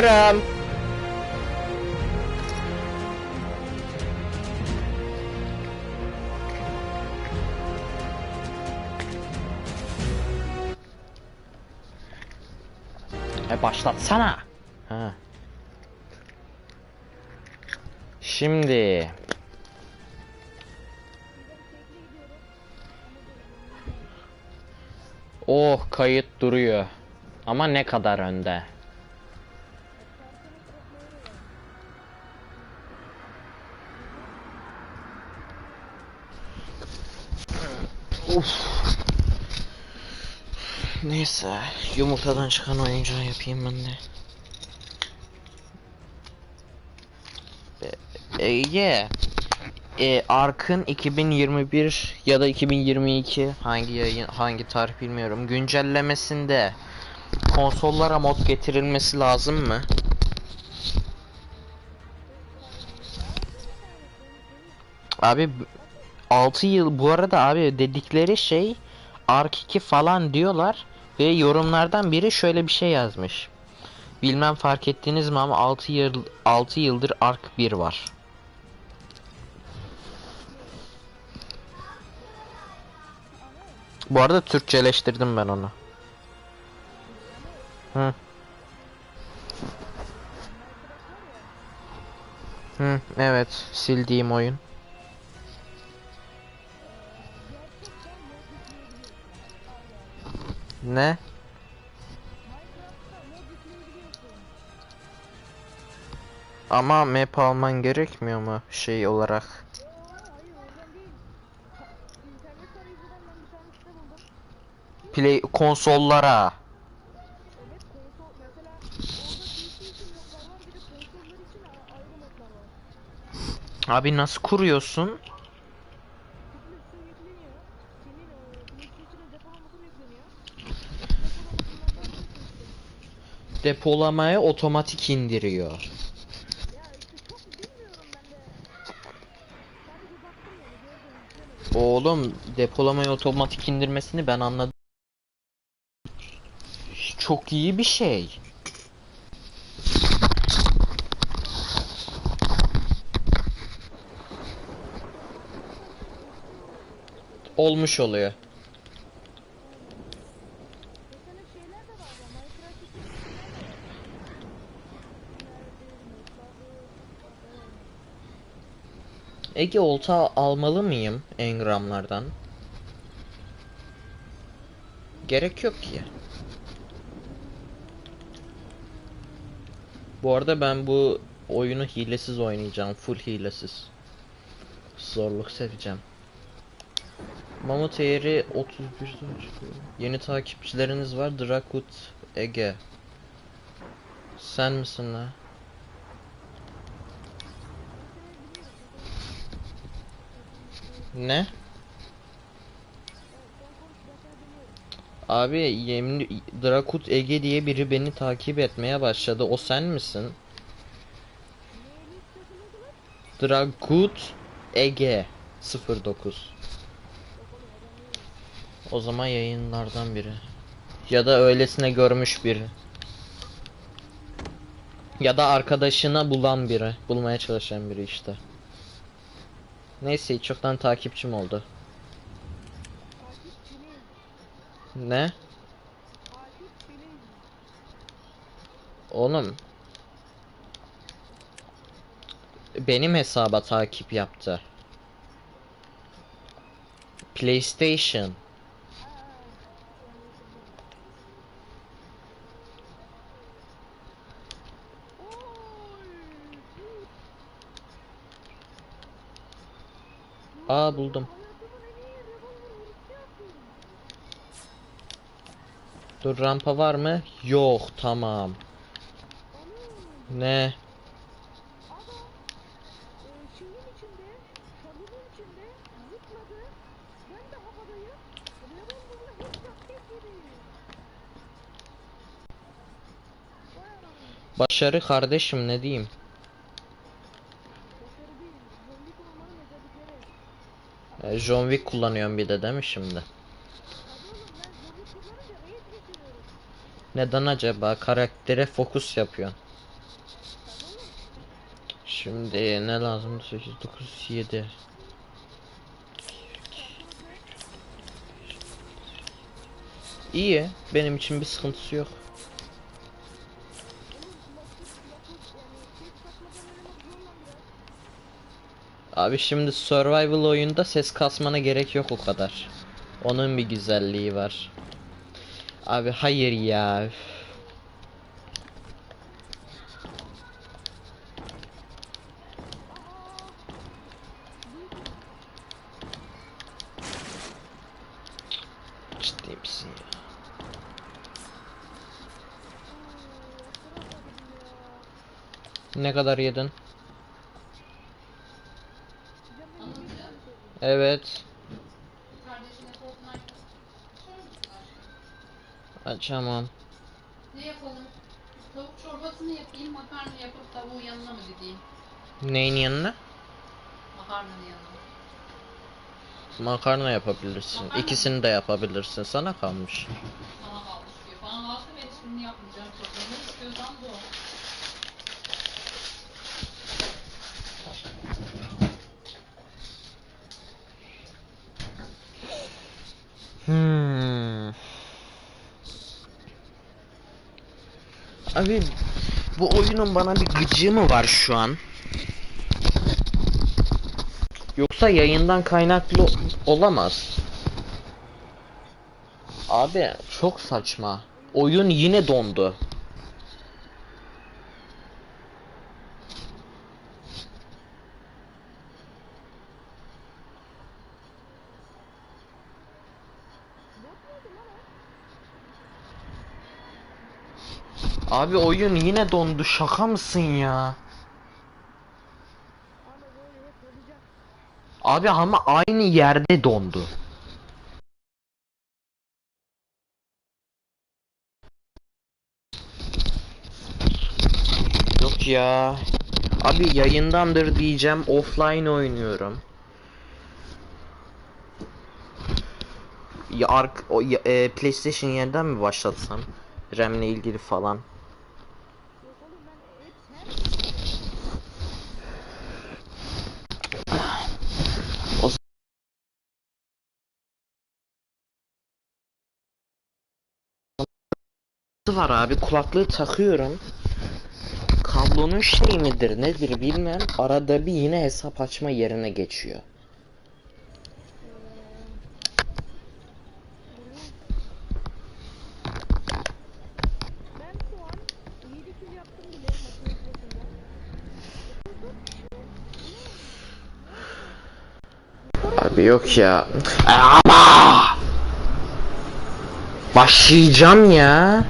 Geliyorum. E başlatsana. Ha. Şimdi Oh kayıt duruyor. Ama ne kadar önde? Of. Neyse, yumurtadan çıkan oyuncağı yapayım ben de. E, Ege, e, Ark'ın 2021 ya da 2022 hangi yayın hangi tarih bilmiyorum güncellemesinde konsollara mod getirilmesi lazım mı? Abi 6 yıl bu arada abi dedikleri şey Ark 2 falan diyorlar ve yorumlardan biri şöyle bir şey yazmış. Bilmem fark ettiniz mi ama 6 yıl 6 yıldır Ark 1 var. Bu arada Türkçeleştirdim ben onu. Hı. Hı, evet, sildiğim oyun. Ne? Ama map alman gerekmiyor mu şey olarak? Play konsollara. Abi nasıl kuruyorsun? Depolamaya otomatik indiriyor. Oğlum depolamayı otomatik indirmesini ben anladım. Çok iyi bir şey. Olmuş oluyor. Ege olta almalı mıyım engramlardan? Gerek yok ki. Bu arada ben bu oyunu hilesiz oynayacağım. Full hilesiz. Zorluk seveceğim. Mamut Eğri 31'de çıkıyor. Yeni takipçileriniz var. Drakut Ege. Sen misin la? Ne? Abi yemin Drakut Ege diye biri beni takip etmeye başladı. O sen misin? Drakut Ege 09 O zaman yayınlardan biri. Ya da öylesine görmüş biri. Ya da arkadaşına bulan biri. Bulmaya çalışan biri işte. Neyse çoktan takipçim oldu. Ne? Oğlum. Benim hesaba takip yaptı. PlayStation. Aa buldum. Dur rampa var mı? Yok tamam. Ne? Başarı kardeşim ne diyeyim? E, John Wick kullanıyorum bir de değil mi şimdi? Neden acaba karaktere fokus yapıyorsun? Şimdi ne lazım? 8, 9, 7. İyi. Benim için bir sıkıntısı yok. Abi şimdi survival oyunda ses kasmana gerek yok o kadar. Onun bir güzelliği var. Abi hayır ya. Ne kadar yedin? Evet. Açamam. Ne yapalım? Tavuk çorbasını yapayım, makarna yapıp tavuğun yanına mı gideyim? Neyin yanına? Makarnanın yanına. Makarna yapabilirsin. Makarna. İkisini de yapabilirsin. Sana kalmış. Sana kalmış diyor. Bana kalsa ben hiçbirini yapmayacağım. Ne istiyorsan bu. Abi bu oyunun bana bir gıcığı mı var şu an? Yoksa yayından kaynaklı olamaz. Abi çok saçma. Oyun yine dondu. Abi oyun yine dondu. Şaka mısın ya? Abi ama aynı yerde dondu. Yok ya. Abi yayındandır diyeceğim. Offline oynuyorum. Ya ark o ya- e, PlayStation yerden mi başlatsam? RAM'le ilgili falan. Var abi kulaklığı takıyorum. Kablonun şey midir nedir bilmem arada bir yine hesap açma yerine geçiyor. Ben şu an 7 kill yaptım bile maçın sırasında. Abi yok ya. Ama başlayacağım ya.